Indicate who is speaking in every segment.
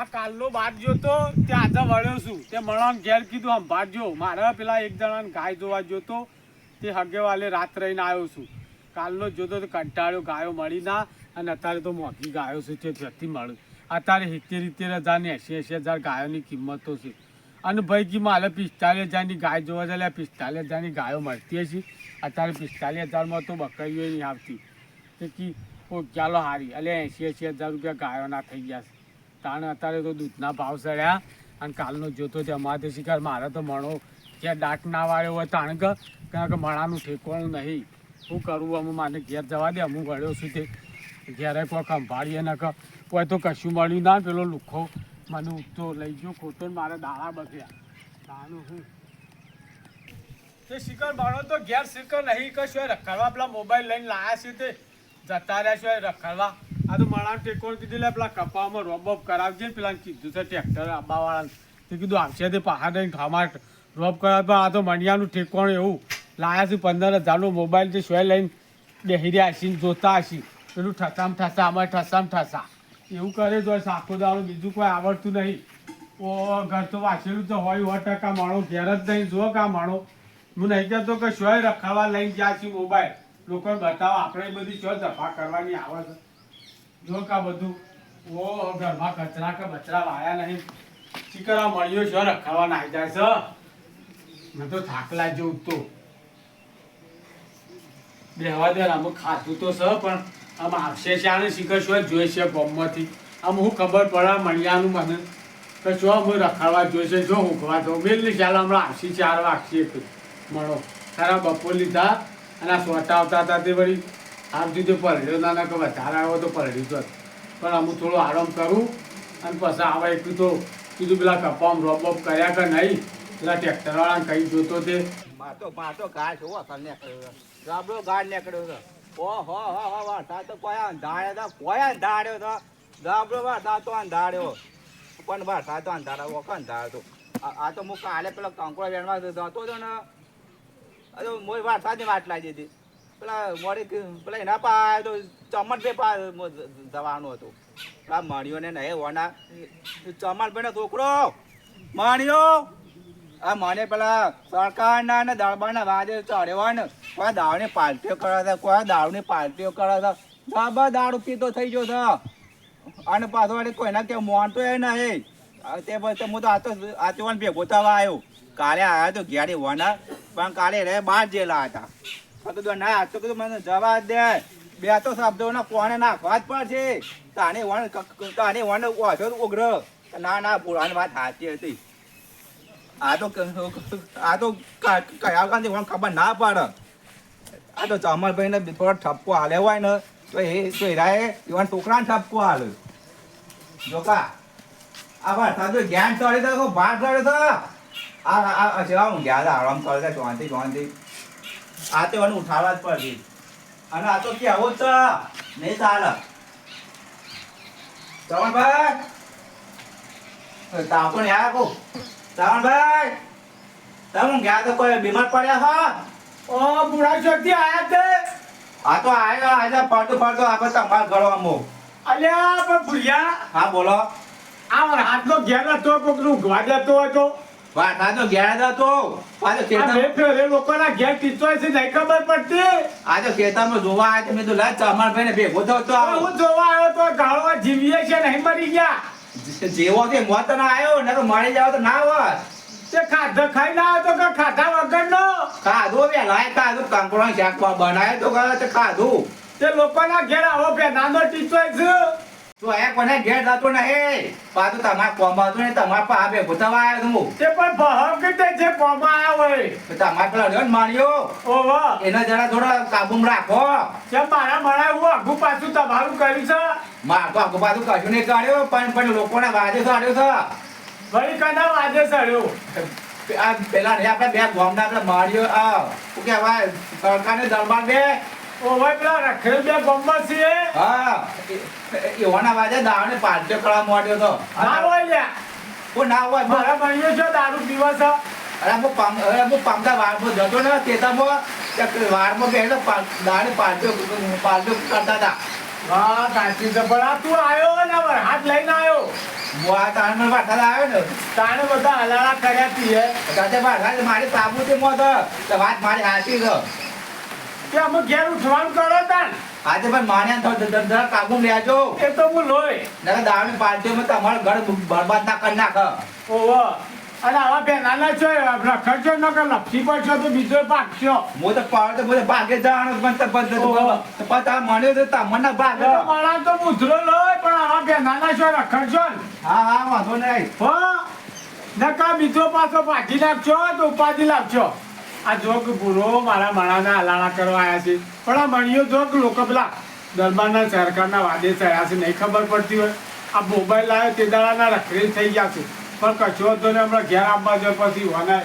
Speaker 1: આ કાલનો બાદ જોતો તે આજે વળ્યો છું. તે મળવાનું ઘેર કીધું, આમ ભાડજો મારે પેલા એક જણાને ગાય જોવા જોતો તે હગેવાલે રાત રહીને આવ્યો છું. કાલનો જોતો તો કંટાળ્યો, ગાયો મળી ના અને અત્યારે તો મોંઘી ગાયો છે, તે ત્યાંથી મળ્યું અત્યારે સિત્તેર સિત્તેર હજાર ને એંસી એંસી હજાર ગાયોની કિંમતો છે. અને ભાઈ કી મારે પિસ્તાલીસ હજારની ગાય જોવા જાય પિસ્તાલીસ હજારની ગાયો મળતી હશે. અત્યારે પિસ્તાલીસ હજારમાં તો બકરીઓ નહીં આવતી. તે કી ઓ ચાલો હારી. એટલે એંસી એંસી હજાર રૂપિયા ગાયોના થઈ ગયા છે. તાણે અત્યારે તો દૂધના ભાવ ચડ્યા અને કાલનો જોતો તે અમારે શિકાર મારે તો મણો જ્યાં દાંત ના વાળ્યો હોય તાણ કે, કારણ કે મણાનું ઠેકવાનું નહીં. શું કરવું અમે માને ઘેર જવા દે, અમુક વળ્યો છું તે ઘેરે કોઈ ખંભાળીએ ન કોઈ તો કશું મળ્યું ના, પેલો લુખો મને ઉગતો લઈ ગયો ખોટો મારે દાણા બગ્યા દાણું હું? તે શિખર મારો તો ઘેર શિકાર નહીં, કશું રખડવા, પેલા મોબાઈલ લઈને લાયા છે તે. જતા રહ્યા છે રખડવા. આ તો માણા ટેકોણ કીધું પેલા કપામાં રોબ ઓફ કરાવજે. ને પેલા કીધું છે ટ્રેક્ટર આંબાવાળાને. તે કીધું, આવશે તે પહાડ નહીં ખામા રોબ કરાવ આ તો મણિયાનું ઠેકોણ એવું. લાયા છે પંદર હજારનો મોબાઈલ તે સોય લઈને બેહી રહ્યા જોતા હશી. પેલું ઠસામ ઠસા અમારે ઠસામ ઠસા. એવું કરે તો સાખો દાડો બીજું કોઈ આવડતું નહીં. ઓ, ઘર તો વાંચેલું તો હોય, સો ટકા માણો, ઘેર જ નહીં. જો કા માણો. હું નહીં કહેતો કે શોય રખાવા લઈને ગયા છે મોબાઈલ લોકો બતાવો, આપણે બધી શો દફા કરવાની આવે છે જો કા બધું ઓ ઘરમાં કચરા કે બચરા વાયા નહીં. ચીકરા મળ્યો શો રખાવા નાઈ જાય છે? મેં તો થાકલા જેવું તો બેહવા દે અમુક ખાતું તો છે, પણ આમ આવશે શાને શીખર શું જોઈ છે ગમમાંથી. આમ હું ખબર પડે મણિયાનું મને. કે શું હું રખાડવા જોઈશે જો ઊંઘવા તો. મેલ નહીં ચાલો હમણાં આવશી ચાર વાગશે મળો. ખરા બપોર લીધા અને સોટા આવતા હતા તે વળી આમ તો પલડ્યો ના ના કે વધારે આવ્યો તો પલડી તો પણ અમુક થોડો આરામ કરું અને પછી આવે એટલું તો કીધું, પેલા કપામ રોપ બોબ કર્યા કે નહીં? પેલા ટ્રેક્ટરવાળાને કઈ જોતો તે.
Speaker 2: માતો માતો ગાય છે હો નીકળ્યો ગાબડો ગાય નીકળ્યો છે. ઓ હો હો હો તો કોઈ અંધાર્યો તો, કોઈ અંધાર્યો તો. ગાબડો વરસાદ તો અંધાર્યો પણ વરસાદ તો વખત અંધાર્યો તો આ તો હું કાલે પેલો કંકોડો વેણવા જતો હતો ને મોય વરસાદની વાટ લાગી હતી. પેલા મોડી પેલા એના પા તો પે પા જવાનું હતું. પેલા મણિયોને નહીં હોના ચમન ભાઈ છોકરો મણિયો આ મને પેલા સરકારના ને દરબારના વાજે ચડ્યો ને, કોઈ દાવની પાર્ટીઓ કરે છે, કોઈ દાવની પાર્ટીઓ કરે છે. બાબા દારૂ પીતો થઈ ગયો છે. અને પાછો વળી કોઈના કે મોનતો એ નહીં. તે પછી હું તો આ તો ભેગો થવા આવ્યો. કાલે આવ્યા તો ઘેરી હોના પણ કાલે રે બહાર જેલા હતા. કીધું આ તો કીધું મને જવા દે બે તો શબ્દોના કોને નાખવા જ પડશે તાને વણ તાને વણ ઓછો ઉગ્ર ના ના પુરાણી વાત સાચી હતી આ તો આ તો કયા ગાંધી મને ખબર ના પડે આ તો ચમરભાઈ ને થોડો ઠપકો હાલે હોય ને તો એ તો એરાએ એવા છોકરાને ઠપકો હાલે જોકા આ વરસાદ તો જ્ઞાન ચડે તો ભાર ચડે તો આ આ અચરા ઊંઘ્યા હતા આરામ કરે છે શાંતિ શાંતિ આ તો એને ઉઠાવવા જ પડશે. અને આ તો કેવો છે નહીં ચાલે. ચમનભાઈ તાપણ યા કહું શ્રાવણભાઈ તમે ગયા તો કોઈ બીમાર પડ્યા હા?
Speaker 1: ઓ બુઢા શક્તિ આયા તે.
Speaker 2: આ તો આયા આયા પડતો પડતો આપણે તમાર અમો
Speaker 1: અલ્યા પણ ભૂલ્યા.
Speaker 2: હા બોલો.
Speaker 1: આ હાથનો ઘેર હતો કોકનું ઊંઘવા જતો હતો.
Speaker 2: વાટા તો ઘેર જ હતો. આજે ખેતર
Speaker 1: લોકોના ઘેર ટીચો છે નહીં ખબર પડતી.
Speaker 2: આજે ખેતરમાં જોવા આવ્યા મેં તો લા ચમારભાઈ ને ભેગો થયો
Speaker 1: હું જોવા આવ્યો તો ગાળવા જીવીએ છે નહીં મરી ગયા.
Speaker 2: જેવો તે મોત ના આવ્યો ને તો મારી જાવ તો ના હોત.
Speaker 1: તે ખાધો ખાઈ ના આવ્યો તો કે ખાધા વગરનો?
Speaker 2: ખાધું વેલા ખાધું કંકોડો શાક બનાવ્યો તો ખાધું.
Speaker 1: તે લોકોના ઘેર આવો નાનો ટીચો છે.
Speaker 2: તો એ કોને ઘેર જતો નહીં? પાછું તમારે કોમાતું ને તમારે પા ભેગો થવા આવ્યો તે.
Speaker 1: પણ ભાવ કોમાં
Speaker 2: પેલા રહ્યો ને માર્યો
Speaker 1: ઓહો.
Speaker 2: એને જરા થોડા કાબુમાં રાખો.
Speaker 1: તે મારા મારા હું આઘું પાછું તમારું કર્યું છે?
Speaker 2: માર તો પાછું કશું નહીં કાઢ્યો પણ પણ લોકોને વાજે કાઢ્યો છે.
Speaker 1: વળી કના વાજે સડ્યો?
Speaker 2: આ પેલા ને આપણે બે ગામના આપણે માર્યો આ શું કહેવાય સરકારને દરબાર બે
Speaker 1: ઓહો પેલા રખેલ બે ગમમાં
Speaker 2: હા. એવાના વાજે દાવને પાર્ટીઓ કરવા માંડ્યો તો.
Speaker 1: ના હોય લ્યા.
Speaker 2: હું ના હોય મારા
Speaker 1: મારા ભાઈઓ છે દારૂ પીવા છે.
Speaker 2: અરે હું પામ અરે હું પામતા વારમાં જતો ને તેતામાં ત્યાં વારમાં બેઠો દાડે કરતા હતા.
Speaker 1: હા છે પણ આ તું આવ્યો ને હવે હાથ લઈને આવ્યો
Speaker 2: હું આ વાઠા આવ્યો ને.
Speaker 1: તાણે બધા હલાળા કર્યા તીએ
Speaker 2: તાતે વાઠા મારી મોત. તો વાત મારી હાચી છે.
Speaker 1: કે અમે ઘેર ઉઠવાનું કરો તાન.
Speaker 2: આજે પણ માણ્યા તો ધંધા કાબુ લેજો
Speaker 1: એ તો હું લોય
Speaker 2: નકર દાવની પાર્ટીઓમાં તમારું ઘર બરબાદ ના કરી નાખ.
Speaker 1: ઓહો. અને આવા બેનાના છો રખડશો ન કર લપસી પડશો તો બીજો પાકશો.
Speaker 2: હું તો પાડ તો બધે ભાગે જવાનો પણ તો પણ તો
Speaker 1: ઓહો.
Speaker 2: પણ તમે મળ્યો તો તમને ભાગે
Speaker 1: તો મારા તો મુદ્રો લોય પણ આવા બેનાના છો ને
Speaker 2: હા હા વાંધો નહીં.
Speaker 1: હો. નકા બીજો પાછો પાછી નાખશો તો ઉપાધિ લાવશો. આ જોક ભૂરો મારા માણાના હલાળા કરવા આવ્યા છે. પણ આ મણિયો જોક લોકો પેલા દરબારના સરકારના વાદે થયા છે નહીં ખબર પડતી હોય. આ મોબાઈલ આવ્યો તે દાડાના રખડી થઈ ગયા છે. પણ કશો હતો ને હમણાં ઘેર આવવા જો પછી વને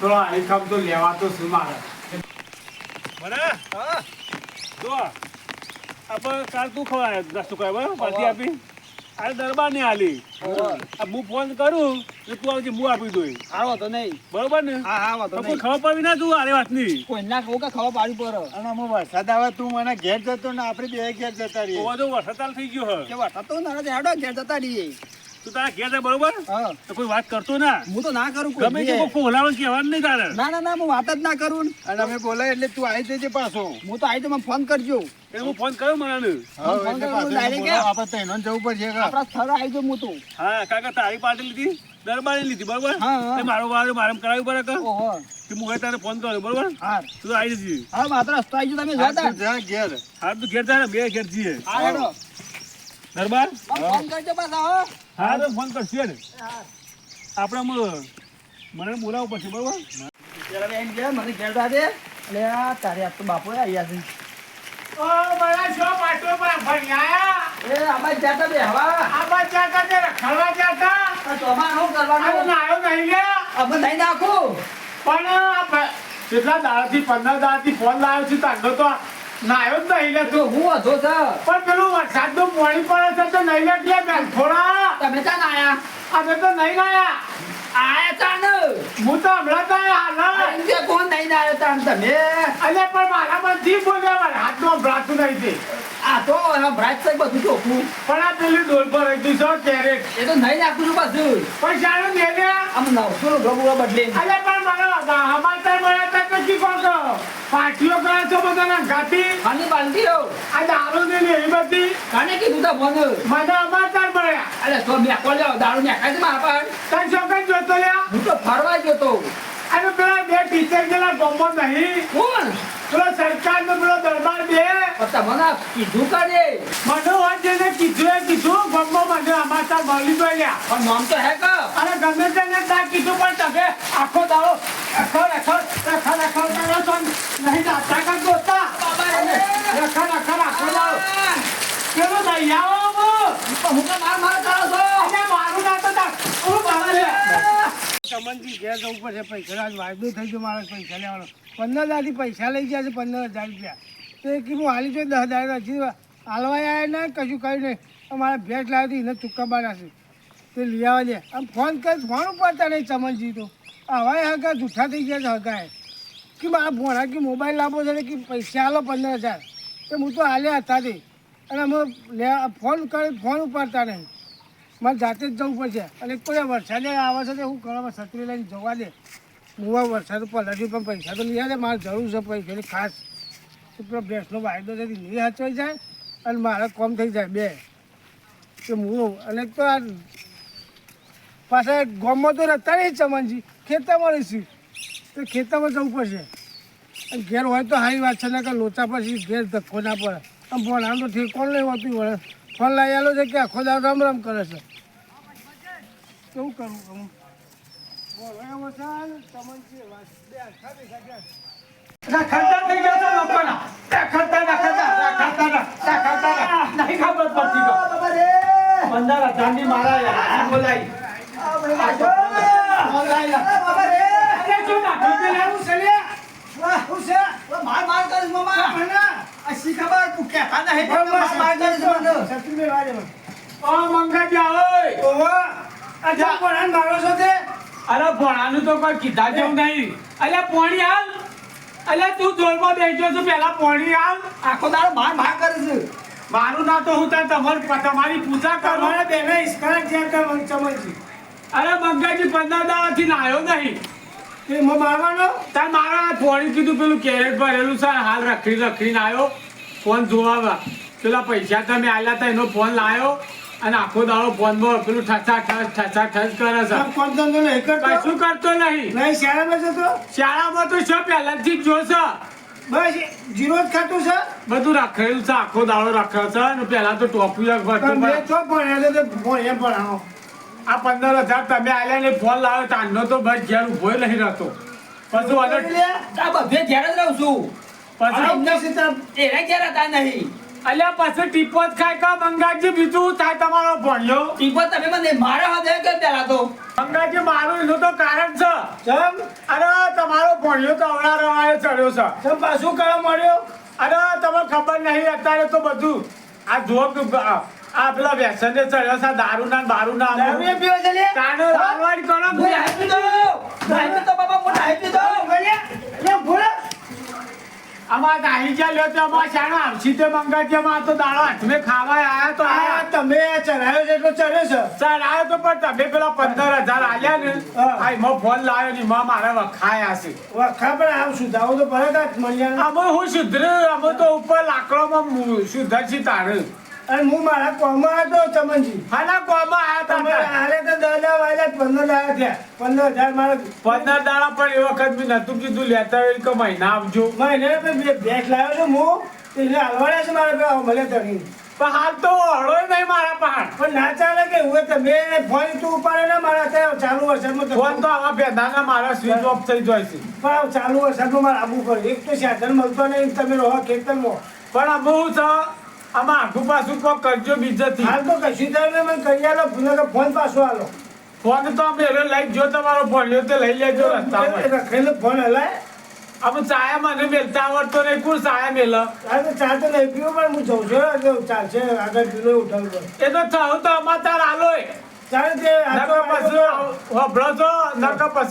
Speaker 1: થોડો આઈખમ તો લેવા તો શું મારે
Speaker 3: જો આપણે કાલ તું ખવાય? દસ ટુકા બરાબર આપી? આ દરબાર ને આલી હું ફોન કરું તો તું આવજે હું આપી દઉં
Speaker 4: આવો તો નહીં.
Speaker 3: બરોબર ને?
Speaker 4: હા હા
Speaker 3: તો કોઈ ખબર પડવી ના તું આરે વાતની?
Speaker 4: કોઈ ના કહું કે ખબર પાડી પર
Speaker 1: અને અમે વરસાદ આવે તું મને ઘેર જતો ને આપણે બે ઘેર જતા
Speaker 3: તો વરસાદ થઈ ગયો હે.
Speaker 4: કે વરસાદ તો ના હેડો ઘેર જતા રહીએ.
Speaker 3: તું તારા ઘેર જાય બરોબર? તો કોઈ વાત કરતો ના.
Speaker 4: હું તો ના કરું
Speaker 3: ગમે તે કોઈ બોલાવવાનું કહેવાનું નહીં તારે?
Speaker 4: ના ના ના હું વાત જ ના કરું.
Speaker 1: અને અમે બોલાય એટલે તું આવી જજે પાછો.
Speaker 4: હું તો આવી તો મને ફોન કરજો.
Speaker 3: હું ફોન કર્યો મને
Speaker 4: ફોન ફોન કરું direct કે
Speaker 1: આપણે તૈનો જવું પડશે
Speaker 4: આપણા સ્થળે આવી જાઉં હું તો.
Speaker 3: હા કાકા તારી પાર્ટી લીધી? દરબારે લીધી બરોબર? મારો વાર મારે કરાવ્યું પડે કે કે હું તારે ફોન કર્યો બરોબર?
Speaker 4: હા
Speaker 3: તું આવી જજી.
Speaker 4: હા માત્ર રસ્તો આવી જાઉં તમે
Speaker 1: ઘેર.
Speaker 3: હા તું ઘેર જાય બે ઘેર જઈએ.
Speaker 4: હા હેડો.
Speaker 3: દરબાર?
Speaker 4: હા, ફોન કરજો પાછા હો.
Speaker 3: હા તો ફોન કરશે ને આપણે આમ મને બોલાવવું પડશે બરોબર?
Speaker 4: મને ઘેર જાજે એટલે આ તારે આજ તો બાપુ આવ્યા છે.
Speaker 1: ઓ મારા છો પાટો પર ભણ્યા.
Speaker 4: એ અમારે જાતા બે હવા
Speaker 1: આ જાતા તે રખડવા જાતા
Speaker 4: આ ચોમાસું
Speaker 1: આ
Speaker 4: કરવાનું?
Speaker 1: નાયો નહીં લ્યા
Speaker 4: અમે નહીં નાખું.
Speaker 1: પણ કેટલા દાડાથી પંદર દાડાથી ફોન લાવ્યો છું તાંડો તો નાયો જ નહીં લે
Speaker 4: તું. હું વધો છે
Speaker 1: પણ પેલું વરસાદનું પાણી પડે છે તો નહીં લે ત્યાં થોડા.
Speaker 4: તમે ત્યાં નાયા?
Speaker 1: અમે તો નહીં નાયા.
Speaker 4: આયા ચાલ
Speaker 1: હું તો હમણાં ત્યાં હાલ.
Speaker 4: કોણ નહીં આવ્યો તાણ તમે?
Speaker 1: અલે પણ મારા મનથી બોલ્યા મારા હાથમાં ભરાતું નહીં તે
Speaker 4: આ તો ભ્રાજ છે બધું ચોખ્ખું.
Speaker 1: પણ આ પેલી ડોલ પર રહી છો કેરેટ
Speaker 4: એ તો નહીં નાખું છું પાછું.
Speaker 1: પણ ને લ્યા
Speaker 4: આમ નવસો નો ગબુડો બદલે.
Speaker 1: અલે પણ મારા સમાચાર મળ્યા હતા તો કી કહો પાર્ટીઓ કરે છો બધાના ઘાતી
Speaker 4: ખાલી બાલટીઓ
Speaker 1: આ દારૂ ને એવી બધી
Speaker 4: કાને કીધું તા ફોન
Speaker 1: મને સમાચાર મળ્યા
Speaker 4: અલે તો મેકો લ્યો દારૂ નાખાય છે મારા પર
Speaker 1: તને છોકરા જોતો લ્યા
Speaker 4: હું તો ફરવા ગયો તો
Speaker 1: પેલા બે ટીચર ગયેલા ગમો નહીં
Speaker 4: કોણ
Speaker 1: પેલો સરકાર નો પેલો દરબાર બે
Speaker 4: પણ તમને કીધું કરે
Speaker 1: મને હોય છે કીધું એ કીધું ગમો મને અમાતા મળી ગયો લ્યા
Speaker 4: પણ નામ તો હે કે
Speaker 1: અને ગમે તેને ના કીધું પણ તમે આખો દાડો રખો રખો રખો રખો કરો છો ને. નહીં નાતા કર દોસ્તા
Speaker 4: બાબા રે.
Speaker 1: રખો રખો આખો દાડો નહીં આવો હું.
Speaker 4: પણ માર માર કરો છો.
Speaker 1: અને મારું ના તો હું બાબા લે.
Speaker 5: કમલજી ઘેર જવું પડશે પૈસા આજ વાયદો થઈ ગયો મારે પૈસા લેવાનો. પંદર હજારથી પૈસા લઈ ગયા છે પંદર હજાર રૂપિયા. તો એ કીધું હાલી જોઈ દસ હજાર હજી હાલવા આવ્યા ને કશું કહ્યું નહીં. અમારે ભેટ લાવી હતી એને ચૂક્કા બારા છે. તે લઈ આવવા લે આમ ફોન કરી ફોન ઉપાડતા નહીં ચમનજી તો. હવાએ હગા જૂઠા થઈ ગયા છે હગાએ કે મારા ભોણા કે મોબાઈલ લાવો છે કે પૈસા આલો પંદર હજાર. તો હું તો હાલ્યા હતા તે. અને અમે ફોન કરી, ફોન ઉપાડતા નહીં. મારે જાતે જ જવું પડશે. અને કોઈ વરસાદે આવે છે તો હું ઘણા છત્રી લઈને જવા દે. હું વરસાદ પલટ્યું પણ પૈસા તો લઈ આવે, મારે જરૂર છે પૈસાની ખાસ. પેલો વાયદો છે નહીં હચવાઈ જાય અને મારે કોમ થઈ જાય બે. કે હું અને તો આ પાછા ગામમાં તો રહેતા નહીં ચમનજી. ખેતરમાં રહીશું. તો ખેતરમાં જવું પડશે. અને ઘેર હોય તો સારી વાત છે ને કે લોચા પછી ઘેર ધક્કો ના પડે. ફોન આમ તો કોણ નહીં હોતું વળે? ફોન લઈ આવેલો છે કે આખો દાડો રામ રામ કરે છે? કેવું કરવું હું? બોલો એમાં ચાલ. ચમનજી વાત બે આખા ભેગા ગયા.
Speaker 1: રખડતા થઈ ગયા છો લોકોના. રખડતા, રખડતા, રખડતા, રખડતા, રખડતા. નહીં ખબર પડતી તો. પંદર હજારની મારા. અરે શું નાખ્યું તે લેવું છે લે?
Speaker 4: માર મામા
Speaker 5: છત્રી બે વાગે મને.
Speaker 1: ઓ મંગાજી ઓય.
Speaker 5: આ જા પણ મારો છો તે?
Speaker 1: અરે ભણાનું તો કોઈ કીધા જેવું નહીં. અલ્યા પોણી હાલ અલ્યા તું જોરમાં બેસજો છું પેલા પોણી હાલ
Speaker 4: આખો તારો માર માર છે.
Speaker 1: મારું ના તો હું તાર તમારી તમારી પૂજા કરું.
Speaker 5: તમારા બેને ઈસ્કારા જ્યાં ત્યાં ચમનજી
Speaker 1: અરે મંગાજી પંદર દાડાથી નાયો નહીં.
Speaker 5: એ મો મારવાનો?
Speaker 1: તાર મારા આ કીધું પેલું કેરેટ ભરેલું છે હાલ રખડી રખડીને આવ્યો ફોન જોવા પેલા પૈસા તમે આલ્યા હતા એનો ફોન લાવ્યો અને આખો દાડો ફોનમાં પેલું ઠસા ઠસ ઠસા ઠસ કરે છે.
Speaker 5: ધંધો નહીં કરતો
Speaker 1: કશું કરતો નહીં?
Speaker 5: નહીં શાળામાં જતો
Speaker 1: શાળામાં તો છે પહેલાથી જ જોશે?
Speaker 5: બસ જીરો જ ખાતું છે?
Speaker 1: બધું રાખેલું છે આખો દાડો રખડે છે અને પહેલા તો ટોપી
Speaker 5: તમે
Speaker 1: પણ
Speaker 5: છો ભણ્યા તો ભણ્યા ભણાવો
Speaker 1: આ પંદર હજાર તમે આલ્યા ને ફોન લાવ્યો તાનો તો બસ ઘેર ઊભો નહીં રહેતો. પછી
Speaker 4: બધે ઘેર જ રહું છું.
Speaker 1: અલ્યા પછી ટીપો જ ખાય કા? મંગાજી બીજું થાય તમારો ભણ્યો.
Speaker 4: ટીપો તમે મને મારા હાથે કે પેલા તો.
Speaker 1: મંગાજી મારું એનું તો કારણ છે.
Speaker 5: ચમ?
Speaker 1: અરે તમારો ભણ્યો તો અવળા રવાએ ચડ્યો છે.
Speaker 5: ચમ પાછું કયો મળ્યો?
Speaker 1: અરે તમને ખબર નહીં અત્યારે તો બધું. આ જો કે આ પેલા વ્યસન ને ચડ્યો છે દારૂ ના બારૂ ના
Speaker 5: દારૂ પીવો છે
Speaker 1: કાનો લાલવાડી કરો.
Speaker 4: બાબા
Speaker 5: ભોળા
Speaker 1: આમાં દાહી જ્યાં લ્યો તો અમારે શાણા આવશી તે મંગાજી આમાં તો દાડા હાથમે ખાવા આયા તો
Speaker 5: આ તમે ચઢાયો છે એટલો ચડ્યો છે?
Speaker 1: આવ્યો તો પણ તમે પેલા પંદર હજાર આલ્યા ને. આ એમાં ફોન લાવ્યો ને એમાં મારે વખાયા છે.
Speaker 5: વખા પણ આમ સુધાવો તો પડે હાથ મળ્યા
Speaker 1: અમે હું સુધરે અમે તો ઉપર લાકડોમાં છે તારે.
Speaker 5: અને હું મારા કોમમાં હતો ચમનજી.
Speaker 1: હાલા કોમાં આયા
Speaker 5: તમે
Speaker 1: તા
Speaker 5: હાલે તો દસ વાગ્યા પંદર દાડા થયા. પંદર હજાર મારા
Speaker 1: પંદર દાડા પણ એ વખત બી નતું કીધું. લેતા હોય કે મહિના આપજો
Speaker 5: મહિને ભેંસ લાવ્યો છું હું. એટલે હલવાડ્યા છે મારા મળે તરી
Speaker 1: પણ હાલ તો હળો નહીં મારા પહાડ.
Speaker 5: પણ ના ચાલે કે હું તમે ફોન તું ઉપાડે ને મારા ત્યાં ચાલુ વરસાદમાં તો
Speaker 1: ફોન તો આવા ભેદાના મારા સ્વિચ ઓફ થઈ જાય છે.
Speaker 5: પણ ચાલુ વરસાદમાં મારે આબુ પડે એક તો સાધન મળતો નહીં તમે રહો ખેતરમાં.
Speaker 1: પણ આબુ છે આમાં આખું પાછું કોક કરજો બીજેથી.
Speaker 5: હાલ તો કશું થાય ને મને કરી આલો તો ફોન પાછો આલો.
Speaker 1: ફોન તો અમે એરો લઈ જો તમારો ફોન લ્યો તો લઈ લેજો રસ્તામાં.
Speaker 5: રખેલો ફોન હલાય.
Speaker 1: અમે ચાયા મને મેલતા આવડતો નહીં કોણ ચાયા મેલ?
Speaker 5: અરે ચા તો નહીં પીવું પણ હું જઉં છું ચાલશે આગળ પીલો ઉઠાવું
Speaker 1: એ તો થયું તો અમાર તાર આલોય.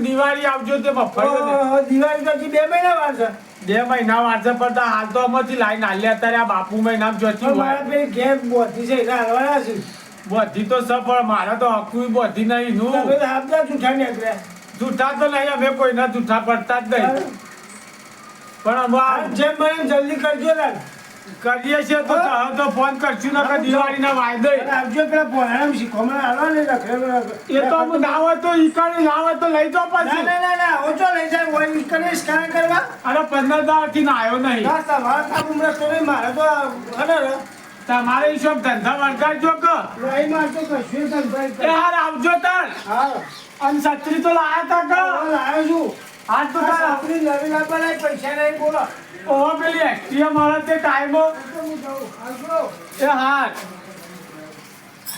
Speaker 1: દિવાળી આવજો તે મફત
Speaker 5: દિવાળી પછી બે મહિના વાર છે.
Speaker 1: બે મહિના વાંચે પડતા હાલ તો અમારથી લાઈન હાલી અત્યારે આ બાપુ મહિના જોતી
Speaker 5: મારા પેલી ઘેર બોધી છે એને હલવાના છે.
Speaker 1: બધી તો સફળ પણ મારે તો હકું બધી નહીં નું.
Speaker 5: આપતા જૂઠા નીકળ્યા?
Speaker 1: જૂઠા તો નહીં અમે કોઈના જૂઠા પડતા જ નહીં. પણ
Speaker 5: જેમ બને જલ્દી કરજો ને.
Speaker 1: કરીએ છીએ તો હવે તો ફોન કરશું નકર દિવાળીના વાયદે.
Speaker 5: અને આવજો પેલા પોણામ શીખવામાં હાલવા ને
Speaker 1: એ તો ના હોય તો ઈકણ ના હોય તો લઈ જાઓ પછી.
Speaker 5: ના ના ના ઓછો લઈ જાય હોય ઈ કરે સ્કેન કરવા.
Speaker 1: અરે પંદર દાડાથી ના આવ્યો નહીં.
Speaker 5: ના તમારા કાબુ રસ્તો નહીં મારે તો અરે
Speaker 1: તમારે હિસાબ ધંધા વળગાડજો કે?
Speaker 5: લઈ મારતો કશું
Speaker 1: એ હાર આવજો તાર.
Speaker 5: હા.
Speaker 1: અને છત્રી તો લાયા તા કે?
Speaker 5: લાયો છું.
Speaker 1: આજ તો
Speaker 5: આપણી નવી લાવવાના પૈસા નહીં બોલો.
Speaker 1: ઓહો પેલી એક્ટિવા મળે તે ટાઈમો. એ હા.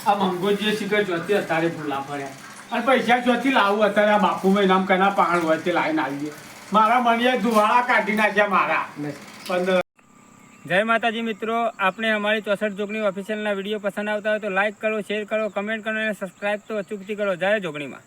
Speaker 1: આ મંગોજી શિખર જોતી અત્યારે ભૂલા પડ્યા અને પૈસા જોતી લાવું અત્યારે આ બાપુ નામ કના પાણ હોય તે લાઈને આવીએ. મારા મણીએ ધુવાળા કાઢી નાખ્યા મારા. પંદર
Speaker 6: જય માતાજી મિત્રો આપણે અમારી ચોસઠ જોગણી ઓફિશિયલના વીડિયો પસંદ આવતા હોય તો લાઇક કરો શેર કરો કમેન્ટ કરો અને સબસ્ક્રાઈબ તો અચૂકથી કરો. જય જોગણીમાં.